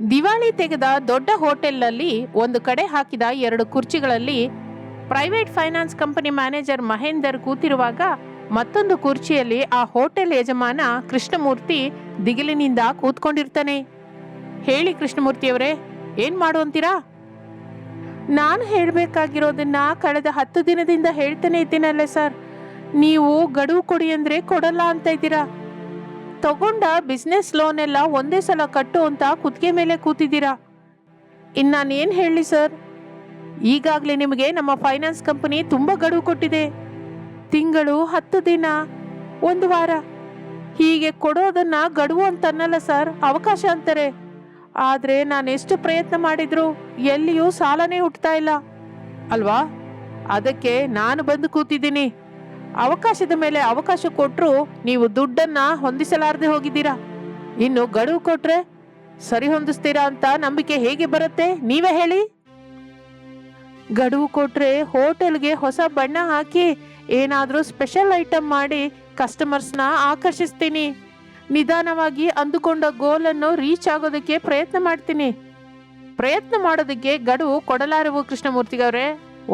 ದಿವಾಳಿ ತೆಗೆದ ದೊಡ್ಡ ಹೋಟೆಲ್ನಲ್ಲಿ ಒಂದು ಕಡೆ ಹಾಕಿದ ಎರಡು ಕುರ್ಚಿಗಳಲ್ಲಿ private finance company manager Mahender ಕೂತಿರುವಾಗ ಮತ್ತೊಂದು ಕುರ್ಚಿಯಲ್ಲಿ ಆ ಹೋಟೆಲ್ ಯಜಮಾನ ಕೃಷ್ಣಮೂರ್ತಿ ದಿಗಿಲಿನಿಂದ ಕೂತ್ಕೊಂಡಿರ್ತಾನೆ. ಹೇಳಿ ಕೃಷ್ಣಮೂರ್ತಿಯವರೇ, ಏನ್ ಮಾಡುವಂತೀರಾ ನಾನು ಹೇಳಬೇಕಾಗಿರೋದನ್ನ ಕಳೆದ ಹತ್ತು ದಿನದಿಂದ ಹೇಳ್ತಾನೆ ಇದ್ದೀನಲ್ಲ ಸರ್. ನೀವು ಗಡುವು ಕೊಡಿ ಅಂದ್ರೆ ಕೊಡಲ್ಲ ಅಂತ ಇದ್ದೀರಾ? ತಗೊಂಡ ಬಿಸ್ನೆಸ್ ಲೋನ್ ಎಲ್ಲ ಒಂದೇ ಸಲ ಕಟ್ಟು ಅಂತ ಕುತ್ತಿಗೆ ಮೇಲೆ ಕೂತಿದ್ದೀರಾ? ಇನ್ನು ಏನು ಹೇಳಿ ಸರ್? ಈಗಾಗಲೇ ನಿಮಗೆ ನಮ್ಮ ಫೈನಾನ್ಸ್ ಕಂಪನಿ ತುಂಬ ಗಡುವು ಕೊಟ್ಟಿದೆ. ತಿಂಗಳು ಹತ್ತು ದಿನ, ಒಂದು ವಾರ. ಹೀಗೆ ಕೊಡೋದನ್ನ ಗಡುವು ಅಂತ ಸರ್, ಅವಕಾಶ ಅಂತಾರೆ. ಆದರೆ ನಾನು ಎಷ್ಟು ಪ್ರಯತ್ನ ಮಾಡಿದ್ರು ಎಲ್ಲಿಯೂ ಸಾಲನೇ ಹುಟ್ತಾ ಇಲ್ಲ. ಅಲ್ವಾ? ಅದಕ್ಕೆ ನಾನು ಬಂದು ಕೂತಿದ್ದೀನಿ. ಅವಕಾಶದ ಮೇಲೆ ಅವಕಾಶ ಕೊಟ್ಟರು ನೀವು ದುಡ್ಡನ್ನ ಹೊಂದಿಸಲಾರದೆ ಹೋಗಿದ್ದೀರಾ? ಇನ್ನು ಗಡುವು ಕೊಟ್ರೆ ಸರಿ ಹೊಂದಿಸ್ತೀರಾ ಅಂತ ನಂಬಿಕೆ ಹೇಗೆ ಬರುತ್ತೆ? ನೀವೇ ಹೇಳಿ. ಗಡುವು ಕೊಟ್ರೆ ಹೋಟೆಲ್ಗೆ ಹೊಸ ಬಣ್ಣ ಹಾಕಿ ಏನಾದರೂ ಸ್ಪೆಷಲ್ ಐಟಮ್ ಮಾಡಿ ಕಸ್ಟಮರ್ಸ್ನ ಆಕರ್ಷಿಸ್ತೀನಿ. ನಿಧಾನವಾಗಿ ಅಂದುಕೊಂಡ ಗೋಲನ್ನು ರೀಚ್ ಆಗೋದಕ್ಕೆ ಪ್ರಯತ್ನ ಮಾಡ್ತೀನಿ. ಪ್ರಯತ್ನ ಮಾಡೋದಕ್ಕೆ ಗಡುವು ಕೊಡಲಾರವು ಕೃಷ್ಣಮೂರ್ತಿಗವ್ರೆ.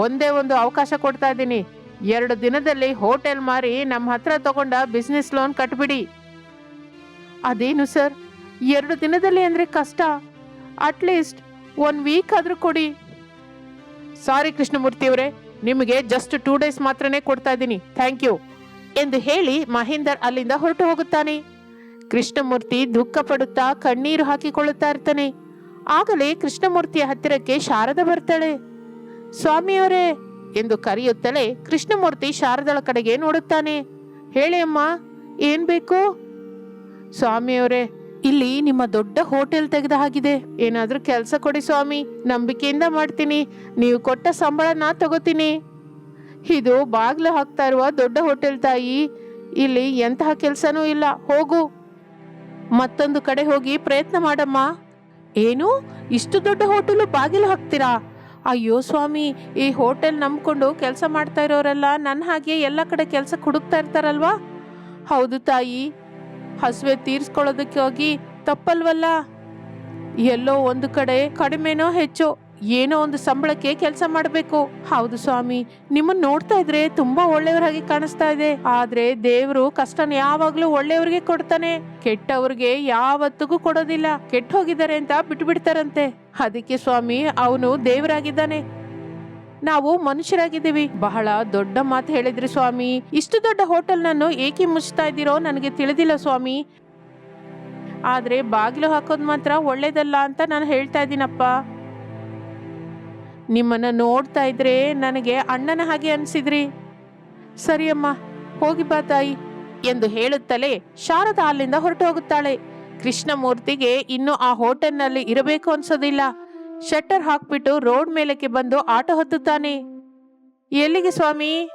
ಒಂದೇ ಒಂದು ಅವಕಾಶ ಕೊಡ್ತಾ ಇದ್ದೀನಿ. ಎರಡು ದಿನದಲ್ಲಿ ಹೋಟೆಲ್ ಮಾರಿ ನಮ್ಮ ಹತ್ರ ತಗೊಂಡ ಬಿಸ್ನೆಸ್ ಲೋನ್ ಕಟ್ಬಿಡಿ. ಅದೇನು ಸರ್? ಎರಡು ದಿನದಲ್ಲಿ ಅಂದರೆ ಕಷ್ಟ. ಅಟ್ಲೀಸ್ಟ್ ಒನ್ ವೀಕ್ ಆದರೂ ಕೊಡಿ. ಸಾರಿ ಕೃಷ್ಣಮೂರ್ತಿಯವರೇ ನಿಮಗೆ ಜಸ್ಟ್ ಟೂ ಡೇಸ್ ಮಾತ್ರನೇ ಕೊಡ್ತಾ ಇದ್ದೀನಿ. ಥ್ಯಾಂಕ್ ಯು ಎಂದು ಹೇಳಿ ಮಹೇಂದರ್ ಅಲ್ಲಿಂದ ಹೊರಟು ಹೋಗುತ್ತಾನೆ. ಕೃಷ್ಣಮೂರ್ತಿ ದುಃಖ ಪಡುತ್ತಾ ಕಣ್ಣೀರು ಹಾಕಿಕೊಳ್ಳುತ್ತಾ ಇರ್ತಾನೆ. ಆಗಲೇ ಕೃಷ್ಣಮೂರ್ತಿಯ ಹತ್ತಿರಕ್ಕೆ ಶಾರದ ಬರ್ತಾಳೆ. ಸ್ವಾಮಿಯವರೇ ಎಂದು ಕರೆಯುತ್ತಲೇ ಕೃಷ್ಣಮೂರ್ತಿ ಶಾರದಳ ಕಡೆಗೆ ನೋಡುತ್ತಾನೆ. ಹೇಳಿ ಅಮ್ಮ, ಏನ್ ಬೇಕು? ಸ್ವಾಮಿಯವರೇ, ಇಲ್ಲಿ ನಿಮ್ಮ ದೊಡ್ಡ ಹೋಟೆಲ್ ತೆಗೆದ ಹಾಗಿದೆ. ಏನಾದ್ರೂ ಕೆಲಸ ಕೊಡಿ ಸ್ವಾಮಿ, ನಂಬಿಕೆಯಿಂದ ಮಾಡ್ತೀನಿ. ನೀವು ಕೊಟ್ಟ ಸಂಬಳ ನಾ ತಗೋತೀನಿ. ಇದು ಬಾಗ್ಲು ಹಾಕ್ತಾ ಇರುವ ದೊಡ್ಡ ಹೋಟೆಲ್ ತಾಯಿ, ಇಲ್ಲಿ ಎಂತಹ ಕೆಲಸನೂ ಇಲ್ಲ. ಹೋಗು. ಮತ್ತೊಂದು ಕಡೆ ಹೋಗಿ ಪ್ರಯತ್ನ ಮಾಡಮ್ಮ. ಏನು? ಇಷ್ಟು ದೊಡ್ಡ ಹೋಟೆಲು ಬಾಗಿಲು ಹಾಕ್ತೀರಾ? ಅಯ್ಯೋ ಸ್ವಾಮಿ, ಈ ಹೋಟೆಲ್ ನಂಬ್ಕೊಂಡು ಕೆಲಸ ಮಾಡ್ತಾ ಇರೋರೆಲ್ಲ ನನ್ನ ಹಾಗೆ ಎಲ್ಲ ಕಡೆ ಕೆಲಸ ಹುಡುಕ್ತಾ ಇರ್ತಾರಲ್ವಾ? ಹೌದು ತಾಯಿ. ಹಸುವೆ ತೀರ್ಸ್ಕೊಳ್ಳೋದಕ್ಕೆ ಹೋಗಿ ತಪ್ಪಲ್ವಲ್ಲ? ಎಲ್ಲೋ ಒಂದು ಕಡೆ ಕಡಿಮೆನೋ ಹೆಚ್ಚೋ ಏನೋ ಒಂದು ಸಂಬಳಕ್ಕೆ ಕೆಲಸ ಮಾಡಬೇಕು. ಹೌದು ಸ್ವಾಮಿ ನಿಮ್ಮನ್ನ ನೋಡ್ತಾ ಇದ್ರೆ ತುಂಬಾ ಒಳ್ಳೆಯವರಾಗಿ ಕಾಣಿಸ್ತಾ ಇದೆ. ಆದ್ರೆ ದೇವರು ಕಷ್ಟನ ಯಾವಾಗ್ಲೂ ಒಳ್ಳೆಯವ್ರಿಗೆ ಕೊಡ್ತಾನೆ. ಕೆಟ್ಟವ್ರಿಗೆ ಯಾವತ್ತಿಗೂ ಕೊಡೋದಿಲ್ಲ. ಕೆಟ್ಟ ಹೋಗಿದ್ದಾರೆ ಅಂತ ಬಿಟ್ಬಿಡ್ತಾರಂತೆ. ಅದಕ್ಕೆ ಸ್ವಾಮಿ, ಅವನು ದೇವರಾಗಿದ್ದಾನೆ. ನಾವು ಮನುಷ್ಯರಾಗಿದ್ದೀವಿ. ಬಹಳ ದೊಡ್ಡ ಮಾತು ಹೇಳಿದ್ರಿ ಸ್ವಾಮಿ. ಇಷ್ಟು ದೊಡ್ಡ ಹೋಟೆಲ್ನನ್ನು ಏಕೆ ಮುಚ್ತಾ ಇದ್ದೀರೋ ನನಗೆ ತಿಳಿದಿಲ್ಲ ಸ್ವಾಮಿ. ಆದ್ರೆ ಬಾಗಿಲು ಹಾಕೋದು ಮಾತ್ರ ಒಳ್ಳೇದಲ್ಲ ಅಂತ ನಾನು ಹೇಳ್ತಾ ಇದ್ದೀನಪ್ಪ. ನಿಮ್ಮನ್ನ ನೋಡ್ತಾ ಇದ್ರೆ ನನಗೆ ಅಣ್ಣನ ಹಾಗೆ ಅನ್ಸಿದ್ರಿ. ಸರಿಯಮ್ಮ ಹೋಗಿ ಬಾ ತಾಯಿ ಎಂದು ಹೇಳುತ್ತಲೇ ಶಾರದಾ ಅಲ್ಲಿಂದ ಹೊರಟು ಹೋಗುತ್ತಾಳೆ. ಕೃಷ್ಣಮೂರ್ತಿಗೆ ಇನ್ನು ಆ ಹೋಟೆಲ್ನಲ್ಲಿ ಇರಬೇಕು ಅನ್ಸೋದಿಲ್ಲ. ಶಟ್ಟರ್ ಹಾಕ್ಬಿಟ್ಟು ರೋಡ್ ಮೇಲಕ್ಕೆ ಬಂದು ಆಟೋ ಹೊತ್ತುತ್ತಾನೆ. ಎಲ್ಲಿಗೆ ಸ್ವಾಮಿ?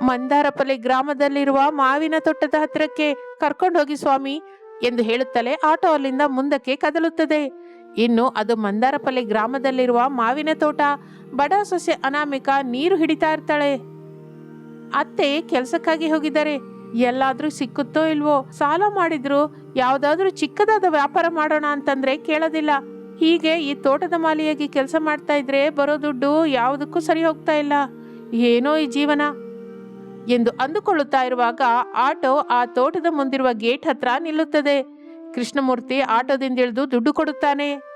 ಮಂದಾರಪಲ್ಲಿ ಗ್ರಾಮದಲ್ಲಿರುವ ಮಾವಿನ ತೋಟದ ಹತ್ತಿರಕ್ಕೆ ಕರ್ಕೊಂಡೋಗಿ ಸ್ವಾಮಿ ಎಂದು ಹೇಳುತ್ತಲೇ ಆಟೋ ಅಲ್ಲಿಂದ ಮುಂದಕ್ಕೆ ಕದಲುತ್ತದೆ. ಇನ್ನು ಅದು ಮಂದಾರಪಲ್ಲಿ ಗ್ರಾಮದಲ್ಲಿರುವ ಮಾವಿನ ತೋಟ, ಬಡ ಸೊಸೆ ಅನಾಮಿಕ ನೀರು ಹಿಡಿತಾ ಇರ್ತಾಳೆ. ಅತ್ತೆ ಕೆಲಸಕ್ಕಾಗಿ ಹೋಗಿದ್ದಾರೆ. ಎಲ್ಲಾದ್ರೂ ಸಿಕ್ಕುತ್ತೋ ಇಲ್ವೋ, ಸಾಲ ಮಾಡಿದ್ರು ಯಾವ್ದಾದ್ರೂ ಚಿಕ್ಕದಾದ ವ್ಯಾಪಾರ ಮಾಡೋಣ ಅಂತಂದ್ರೆ ಕೇಳೋದಿಲ್ಲ. ಹೀಗೆ ಈ ತೋಟದ ಮಾಲಿಯಾಗಿ ಕೆಲಸ ಮಾಡ್ತಾ ಇದ್ರೆ ಬರೋ ದುಡ್ಡು ಯಾವುದಕ್ಕೂ ಸರಿ ಹೋಗ್ತಾ ಇಲ್ಲ. ಏನೋ ಈ ಜೀವನ. ಎಂದು ಅಂದುಕೊಳ್ಳುತ್ತಾ ಇರುವಾಗ ಆಟೋ ಆ ತೋಟದ ಮುಂದಿರುವ ಗೇಟ್ ಹತ್ರ ನಿಲ್ಲುತ್ತದೆ. ಕೃಷ್ಣಮೂರ್ತಿ ಆಟೋದಿಂದ ಇಳಿದು ದುಡ್ಡು ಕೊಡುತ್ತಾನೆ.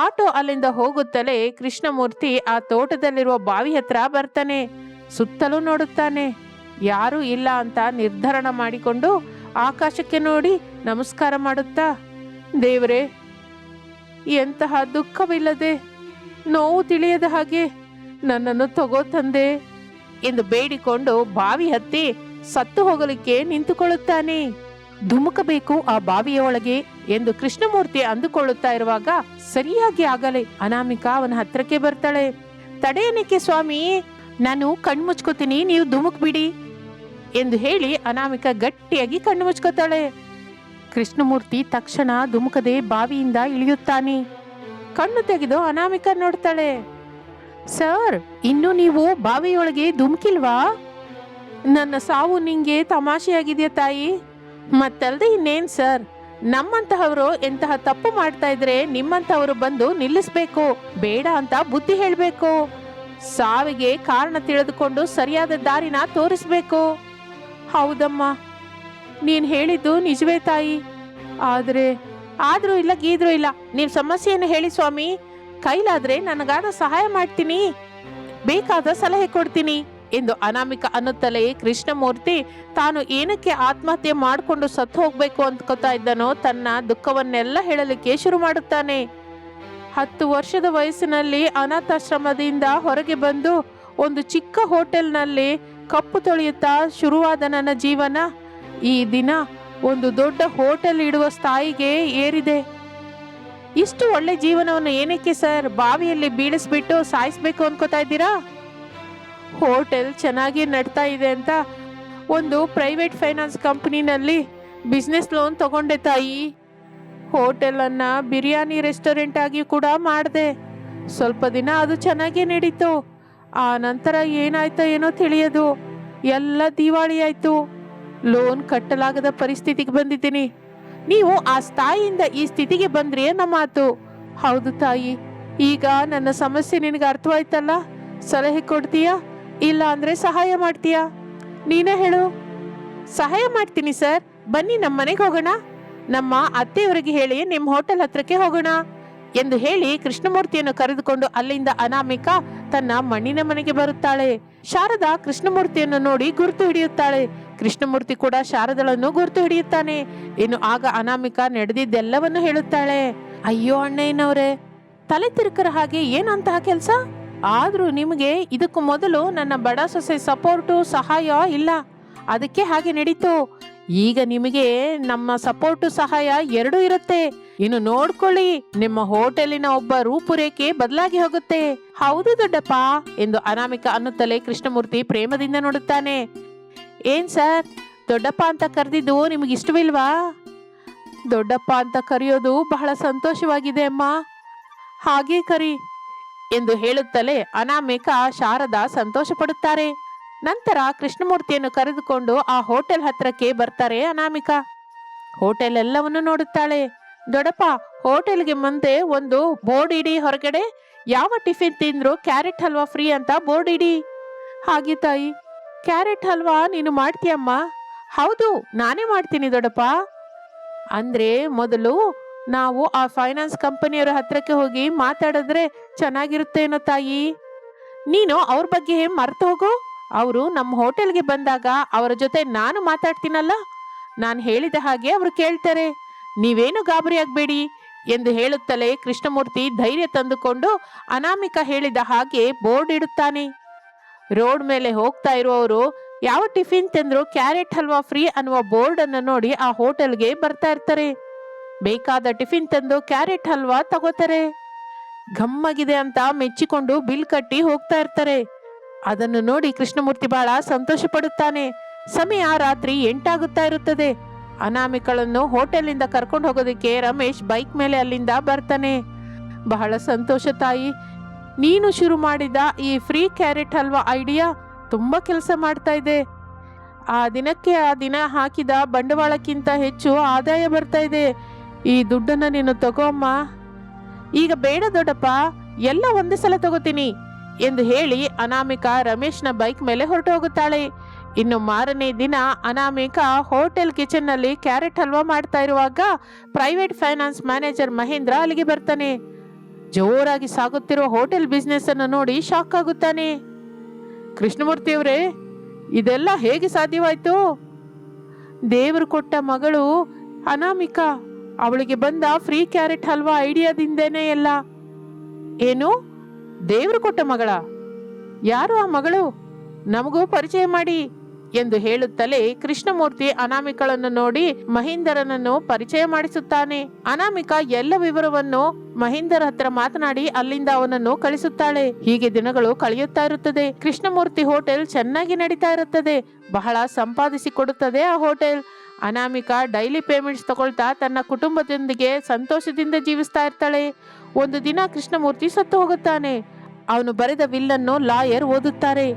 ಆಟೋ ಅಲ್ಲಿಂದ ಹೋಗುತ್ತಲೇ ಕೃಷ್ಣಮೂರ್ತಿ ಆ ತೋಟದಲ್ಲಿರುವ ಬಾವಿ ಹತ್ರ ಬರ್ತಾನೆ, ಸುತ್ತಲೂ ನೋಡುತ್ತಾನೆ. ಯಾರೂ ಇಲ್ಲ ಅಂತ ನಿರ್ಧಾರಣ ಮಾಡಿಕೊಂಡು ಆಕಾಶಕ್ಕೆ ನೋಡಿ ನಮಸ್ಕಾರ ಮಾಡುತ್ತಾ, ದೇವರೇ, ಎಂತಹ ದುಃಖವಿಲ್ಲದೆ ನೋವು ತಿಳಿಯದ ಹಾಗೆ ನನ್ನನ್ನು ತಗೋ ತಂದೆ ಎಂದು ಬೇಡಿಕೊಂಡು ಬಾವಿ ಹತ್ತಿ ಸತ್ತು ಹೋಗಲಿಕ್ಕೆ ನಿಂತುಕೊಳ್ಳುತ್ತಾನೆ. ಧುಮುಕಬೇಕು ಆ ಬಾವಿಯ ಒಳಗೆ ಎಂದು ಕೃಷ್ಣಮೂರ್ತಿ ಅಂದುಕೊಳ್ಳುತ್ತಾ ಇರುವಾಗ ಸರಿಯಾಗಿ ಆಗಲೇ, ಅನಾಮಿಕಾ ಅವನ ಹತ್ರಕ್ಕೆ ಬರ್ತಾಳೆ. ತಡೆಯನಿಕೆ ಸ್ವಾಮಿ, ನಾನು ಕಣ್ಣು ಮುಚ್ಕೋತೀನಿ, ನೀವು ಧುಮುಕ್ ಬಿಡಿ ಎಂದು ಹೇಳಿ ಅನಾಮಿಕ ಗಟ್ಟಿಯಾಗಿ ಕಣ್ಣು ಮುಚ್ಕೋತಾಳೆ. ಕೃಷ್ಣಮೂರ್ತಿ ತಕ್ಷಣ ಧುಮುಕದೆ ಬಾವಿಯಿಂದ ಇಳಿಯುತ್ತಾನೆ. ಕಣ್ಣು ತೆಗೆದು ಅನಾಮಿಕ ನೋಡ್ತಾಳೆ. ಸರ್, ಇನ್ನು ನೀವು ಬಾವಿಯೊಳಗೆ ಧುಮುಕಿಲ್ವಾ? ನನ್ನ ಸಾವು ನಿಂಗೆ ತಮಾಷೆಯಾಗಿದೆಯಾ ತಾಯಿ? ಮತ್ತಲ್ದೆ ಇನ್ನೇನ್ ಸರ್? ನಮ್ಮಂತಹವರು ಎಂತಹ ತಪ್ಪು ಮಾಡ್ತಾ ಇದ್ರೆ ನಿಮ್ಮಂತಹವರು ಬಂದು ನಿಲ್ಲಿಸ್ಬೇಕು. ಬೇಡ ಅಂತ ಬುದ್ಧಿ ಹೇಳ್ಬೇಕು. ಸಾವಿಗೆ ಕಾರಣ ತಿಳಿದುಕೊಂಡು ಸರಿಯಾದ ದಾರಿನ ತೋರಿಸ್ಬೇಕು. ಹೌದಮ್ಮ. ನೀನ್ ಹೇಳಿದ್ದು ನಿಜವೇ ತಾಯಿ. ಆದ್ರೆ, ಆದ್ರೂ ಇಲ್ಲ, ಗೀದ್ರೂ ಇಲ್ಲ. ನೀವು ಸಮಸ್ಯೆಯನ್ನು ಹೇಳಿ ಸ್ವಾಮಿ. ಕೈಲಾದ್ರೆ ನನಗಾದ ಸಹಾಯ ಮಾಡ್ತೀನಿ. ಬೇಕಾದ ಸಲಹೆ ಕೊಡ್ತೀನಿ. ಎಂದು ಅನಾಮಿಕ ಅನ್ನುತ್ತಲೇ ಕೃಷ್ಣಮೂರ್ತಿ ತಾನು ಏನಕ್ಕೆ ಆತ್ಮಹತ್ಯೆ ಮಾಡಿಕೊಂಡು ಸತ್ತು ಹೋಗ್ಬೇಕು ಅಂದ್ಕೋತಾ ಇದ್ದನೋ ತನ್ನ ದುಃಖವನ್ನೆಲ್ಲ ಹೇಳಲಿಕ್ಕೆ ಶುರು ಮಾಡುತ್ತಾನೆ. ಹತ್ತು ವರ್ಷದ ವಯಸ್ಸಿನಲ್ಲಿ ಅನಾಥಾಶ್ರಮದಿಂದ ಹೊರಗೆ ಬಂದು ಒಂದು ಚಿಕ್ಕ ಹೋಟೆಲ್ನಲ್ಲಿ ಕಪ್ಪು ತೊಳೆಯುತ್ತಾ ಶುರುವಾದ ನನ್ನ ಜೀವನ. ಈ ದಿನ ಒಂದು ದೊಡ್ಡ ಹೋಟೆಲ್ ಇಡುವ ಸ್ಥಾಯಿಗೆ ಏರಿದೆ. ಇಷ್ಟು ಒಳ್ಳೆ ಜೀವನವನ್ನು ಏನಕ್ಕೆ ಸರ್ ಬಾವಿಯಲ್ಲಿ ಬೀಳಿಸ್ಬಿಟ್ಟು ಸಾಯಿಸ್ಬೇಕು ಅನ್ಕೋತಾ ಇದ್ದೀರಾ? ಹೋಟೆಲ್ ಚೆನ್ನಾಗಿ ನಡ್ತಾ ಇದೆ ಅಂತ ಒಂದು ಪ್ರೈವೇಟ್ ಫೈನಾನ್ಸ್ ಕಂಪ್ನಿನಲ್ಲಿ ಬಿಸ್ನೆಸ್ ಲೋನ್ ತಗೊಂಡೆ ತಾಯಿ. ಹೋಟೆಲನ್ನು ಬಿರಿಯಾನಿ ರೆಸ್ಟೋರೆಂಟ್ ಆಗಿ ಕೂಡ ಮಾಡಿದೆ. ಸ್ವಲ್ಪ ದಿನ ಅದು ಚೆನ್ನಾಗೇ ನಡೀತು. ಆ ನಂತರ ಏನಾಯ್ತೋ ಏನೋ ತಿಳಿಯೋದು. ಎಲ್ಲ ದಿವಾಳಿ ಆಯಿತು. ಲೋನ್ ಕಟ್ಟಲಾಗದ ಪರಿಸ್ಥಿತಿಗೆ ಬಂದಿದ್ದೀನಿ. ನೀವು ಆ ಸ್ಥಾಯಿಯಿಂದ ಈ ಸ್ಥಿತಿಗೆ ಬಂದ್ರಿ ಅನ್ನೋ ಮಾತು. ಹೌದು ತಾಯಿ. ಈಗ ನನ್ನ ಸಮಸ್ಯೆ ನಿನಗೆ ಅರ್ಥವಾಯ್ತಲ್ಲ? ಸಲಹೆ ಕೊಡ್ತೀಯಾ? ಇಲ್ಲ ಅಂದ್ರೆ ಸಹಾಯ ಮಾಡ್ತೀಯಾ? ನೀನೇ ಹೇಳು. ಸಹಾಯ ಮಾಡ್ತೀನಿ ಸರ್. ಬನ್ನಿ ನಮ್ಮ ಮನೆಗೆ ಹೋಗೋಣ. ನಮ್ಮ ಅತ್ತೆಯವರಿಗೆ ಹೇಳಿ ನಿಮ್ಮ ಹೋಟೆಲ್ ಹತ್ರಕ್ಕೆ ಹೋಗೋಣ ಎಂದು ಹೇಳಿ ಕೃಷ್ಣಮೂರ್ತಿಯನ್ನು ಕರೆದುಕೊಂಡು ಅಲ್ಲಿಂದ ಅನಾಮಿಕ ತನ್ನ ಮಣ್ಣಿನ ಮನೆಗೆ ಬರುತ್ತಾಳೆ. ಶಾರದಾ ಕೃಷ್ಣಮೂರ್ತಿಯನ್ನು ನೋಡಿ ಗುರುತು ಹಿಡಿಯುತ್ತಾಳೆ. ಕೃಷ್ಣಮೂರ್ತಿ ಕೂಡ ಶಾರದಳನ್ನು ಗುರುತು ಹಿಡಿಯುತ್ತಾನೆ. ಇನ್ನು ಆಗ ಅನಾಮಿಕ ನಡೆದಿದ್ದೆಲ್ಲವನ್ನು ಹೇಳುತ್ತಾಳೆ. ಅಯ್ಯೋ ಅಣ್ಣಯ್ಯನವ್ರೆ, ತಲೆ ತಿರುಕರ ಹಾಗೆ ಏನಂತಹ ಕೆಲಸ? ಆದ್ರೂ ನಿಮಗೆ ಇದಕ್ಕೂ ಮೊದಲು ನನ್ನ ಬಡ ಸೊಸೆ ಸಪೋರ್ಟು, ಸಹಾಯ ಇಲ್ಲ. ಅದಕ್ಕೆ ಹಾಗೆ ನಡೀತು. ಈಗ ನಿಮಗೆ ನಮ್ಮ ಸಪೋರ್ಟು, ಸಹಾಯ ಎರಡೂ ಇರುತ್ತೆ. ಇನ್ನು ನೋಡ್ಕೊಳ್ಳಿ, ನಿಮ್ಮ ಹೋಟೆಲಿನ ಒಬ್ಬ ರೂಪುರೇಖೆ ಬದಲಾಗಿ ಹೋಗುತ್ತೆ. ಹೌದು ದೊಡ್ಡಪ್ಪ, ಎಂದು ಅನಾಮಿಕ ಅನ್ನುತ್ತಲೇ ಕೃಷ್ಣಮೂರ್ತಿ ಪ್ರೇಮದಿಂದ ನೋಡುತ್ತಾನೆ. ಏನ್ ಸರ್? ದೊಡ್ಡಪ್ಪ ಅಂತ ಕರೆದಿದ್ದು ನಿಮಗೆ ಇಷ್ಟವಿಲ್ವಾ? ದೊಡ್ಡಪ್ಪ ಅಂತ ಕರೆಯೋದು ಬಹಳ ಸಂತೋಷವಾಗಿದೆ ಅಮ್ಮ. ಹಾಗೆ ಕರಿ. ಎಂದು ಹೇಳುತ್ತಲೇ ಅನಾಮಿಕ ಶಾರದಾ ಸಂತೋಷ ಪಡುತ್ತಾರೆ ನಂತರ ಕೃಷ್ಣಮೂರ್ತಿಯನ್ನು ಕರೆದುಕೊಂಡು ಆ ಹೋಟೆಲ್ ಹತ್ರಕ್ಕೆ ಬರ್ತಾರೆ ಅನಾಮಿಕ. ಹೋಟೆಲ್ ಎಲ್ಲವನ್ನು ನೋಡುತ್ತಾಳೆ. ದೊಡಪ್ಪ ಹೋಟೆಲ್ಗೆ ಮುಂದೆ ಒಂದು ಬೋರ್ಡ್ ಇಡಿ ಹೊರಗಡೆ. ಯಾವ ಟಿಫಿನ್ ತಿಂದ್ರು ಕ್ಯಾರೆಟ್ ಹಲ್ವಾ ಫ್ರೀ ಅಂತ ಬೋರ್ಡ್ ಇಡಿ. ಹಾಗೆ ತಾಯಿ. ಕ್ಯಾರೆಟ್ ಹಲ್ವಾ ನೀನು ಮಾಡ್ತೀಯಮ್ಮ? ಹೌದು, ನಾನೇ ಮಾಡ್ತೀನಿ ದೊಡಪ್ಪ ಅಂದ್ರೆ ಮೊದಲು ನಾವು ಆ ಫೈನಾನ್ಸ್ ಕಂಪನಿಯವರ ಹತ್ರಕ್ಕೆ ಹೋಗಿ ಮಾತಾಡಿದ್ರೆ ಚೆನ್ನಾಗಿರುತ್ತೇನೋ ತಾಯಿ. ನೀನು ಅವ್ರ ಬಗ್ಗೆ ಮರ್ತು ಹೋಗು. ಅವರು ನಮ್ಮ ಹೋಟೆಲ್ಗೆ ಬಂದಾಗ ಅವರ ಜೊತೆ ನಾನು ಮಾತಾಡ್ತೀನಲ್ಲ? ನಾನು ಹೇಳಿದ ಹಾಗೆ ಅವರು ಕೇಳ್ತಾರೆ. ನೀವೇನು ಗಾಬರಿ ಆಗಬೇಡಿ ಎಂದು ಹೇಳುತ್ತಲೇ ಕೃಷ್ಣಮೂರ್ತಿ ಧೈರ್ಯ ತಂದುಕೊಂಡು ಅನಾಮಿಕ ಹೇಳಿದ ಹಾಗೆ ಬೋರ್ಡ್ ಇಡುತ್ತಾನೆ. ರೋಡ್ ಮೇಲೆ ಹೋಗ್ತಾ ಇರುವವರು ಯಾವ ಟಿಫಿನ್ ತಿಂದ್ರು ಕ್ಯಾರೆಟ್ ಹಲ್ವಾ ಫ್ರೀ ಅನ್ನುವ ಬೋರ್ಡ್ ಅನ್ನು ನೋಡಿ ಆ ಹೋಟೆಲ್ಗೆ ಬರ್ತಾ ಇರ್ತಾರೆ. ಬೇಕಾದ ಟಿಫಿನ್ ತಂದು ಕ್ಯಾರೆಟ್ ಹಲ್ವಾ ತಗೋತಾರೆ. ಘಮ್ಮಾಗಿದೆ ಅಂತ ಮೆಚ್ಚಿಕೊಂಡು ಬಿಲ್ ಕಟ್ಟಿ ಹೋಗ್ತಾ ಇರ್ತಾರೆ. ಅದನ್ನು ನೋಡಿ ಕೃಷ್ಣಮೂರ್ತಿ ಬಾಳ ಸಂತೋಷ ಪಡುತ್ತಾನೆ ಸಮಯ ರಾತ್ರಿ ಎಂಟಾಗುತ್ತಾ ಇರುತ್ತದೆ. ಅನಾಮಿಕಳನ್ನು ಹೋಟೆಲಿಂದ ಕರ್ಕೊಂಡು ಹೋಗೋದಕ್ಕೆ ರಮೇಶ್ ಬೈಕ್ ಮೇಲೆ ಅಲ್ಲಿಂದ ಬರ್ತಾನೆ. ಬಹಳ ಸಂತೋಷ ತಾಯಿ. ನೀನು ಶುರು ಮಾಡಿದ ಈ ಫ್ರೀ ಕ್ಯಾರೆಟ್ ಹಲ್ವಾ ಐಡಿಯಾ ತುಂಬ ಕೆಲಸ ಮಾಡ್ತಾ ಇದೆ. ಆ ದಿನಕ್ಕೆ ಆ ದಿನ ಹಾಕಿದ ಬಂಡವಾಳಕ್ಕಿಂತ ಹೆಚ್ಚು ಆದಾಯ ಬರ್ತಾ ಇದೆ. ಈ ದುಡ್ಡನ್ನು ನೀನು ತಗೋಮ್ಮ ಈಗ ಬೇಡ ದೊಡ್ಡಪ್ಪ, ಎಲ್ಲ ಒಂದೇ ಸಲ ತಗೋತೀನಿ ಎಂದು ಹೇಳಿ ಅನಾಮಿಕಾ ರಮೇಶ್ನ ಬೈಕ್ ಮೇಲೆ ಹೊರಟು ಹೋಗುತ್ತಾಳೆ ಇನ್ನು ಮಾರನೇ ದಿನ ಅನಾಮಿಕ ಹೋಟೆಲ್ ಕಿಚನ್ನಲ್ಲಿ ಕ್ಯಾರೆಟ್ ಹಲ್ವಾ ಮಾಡ್ತಾ ಇರುವಾಗ ಪ್ರೈವೇಟ್ ಫೈನಾನ್ಸ್ ಮ್ಯಾನೇಜರ್ ಮಹೇಂದ್ರ ಅಲ್ಲಿಗೆ ಬರ್ತಾನೆ. ಜೋರಾಗಿ ಸಾಗುತ್ತಿರುವ ಹೋಟೆಲ್ ಬಿಸ್ನೆಸ್ ಅನ್ನು ನೋಡಿ ಶಾಕ್ ಆಗುತ್ತಾನೆ. ಕೃಷ್ಣಮೂರ್ತಿ ಅವರೇ ಇದೆಲ್ಲ ಹೇಗೆ ಸಾಧ್ಯವಾಯ್ತು? ದೇವರು ಕೊಟ್ಟ ಮಗಳು ಅನಾಮಿಕ. ಅವಳಿಗೆ ಬಂದ ಫ್ರೀ ಕ್ಯಾರೆಟ್ ಹಲ್ವಾ ಐಡಿಯಾದಿಂದೇನೆ ಎಲ್ಲ. ಏನು? ದೇವರು ಕೊಟ್ಟ ಮಗಳ. ಯಾರು ಆ ಮಗಳು? ನಮಗೂ ಪರಿಚಯ ಮಾಡಿ ಎಂದು ಹೇಳುತ್ತಲೇ ಕೃಷ್ಣಮೂರ್ತಿ ಅನಾಮಿಕಳನ್ನು ನೋಡಿ ಮಹೇಂದರನನ್ನು ಪರಿಚಯ ಮಾಡಿಸುತ್ತಾನೆ. ಅನಾಮಿಕ ಎಲ್ಲ ವಿವರವನ್ನು ಮಹೇಂದರ್ ಹತ್ರ ಮಾತನಾಡಿ ಅಲ್ಲಿಂದ ಅವನನ್ನು ಕಳಿಸುತ್ತಾಳೆ. ಹೀಗೆ ದಿನಗಳು ಕಳೆಯುತ್ತಾ ಇರುತ್ತದೆ. ಕೃಷ್ಣಮೂರ್ತಿ ಹೋಟೆಲ್ ಚೆನ್ನಾಗಿ ನಡೀತಾ ಇರುತ್ತದೆ. ಬಹಳ ಸಂಪಾದಿಸಿಕೊಡುತ್ತದೆ ಆ ಹೋಟೆಲ್. ಅನಾಮಿಕ ಡೈಲಿ ಪೇಮೆಂಟ್ಸ್ ತಗೊಳ್ತಾ ತನ್ನ ಕುಟುಂಬದೊಂದಿಗೆ ಸಂತೋಷದಿಂದ ಜೀವಿಸ್ತಾ ಇರ್ತಾಳೆ. ಒಂದು ದಿನ ಕೃಷ್ಣಮೂರ್ತಿ ಸತ್ತು ಹೋಗುತ್ತಾನೆ. ಅವನು ಬರೆದ ವಿಲ್ಲನ್ನು ಲಾಯರ್ ಓದುತ್ತಾರೆ.